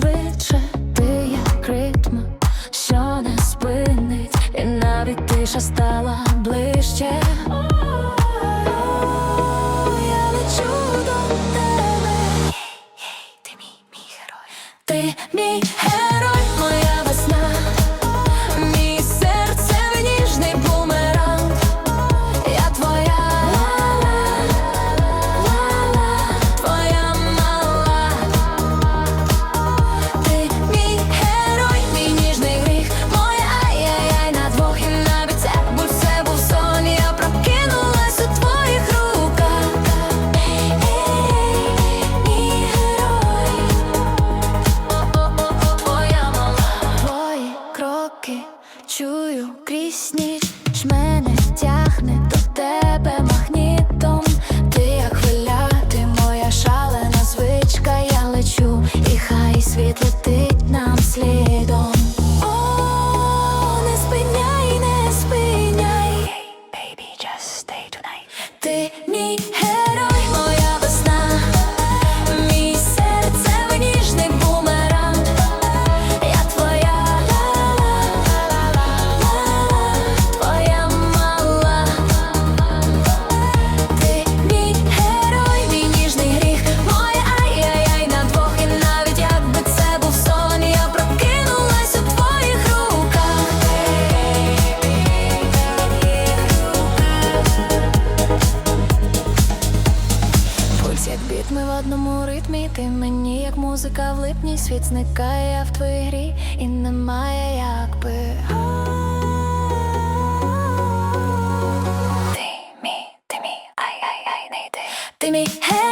швидше, ти як ритм, що не спинить, і навіть тиша стала ближче. чую крізь ніч, мене тягне до тебе магнітом. Ти як хвиля, ти моя шалена звичка, я лечу, і хай світ летить ми в одному ритмі, ти мені, як музика в липні, світ зникає в твоїй грі і немає якби. Ти мій, ти мій, ай-ай-ай, не йди Ти мій, гей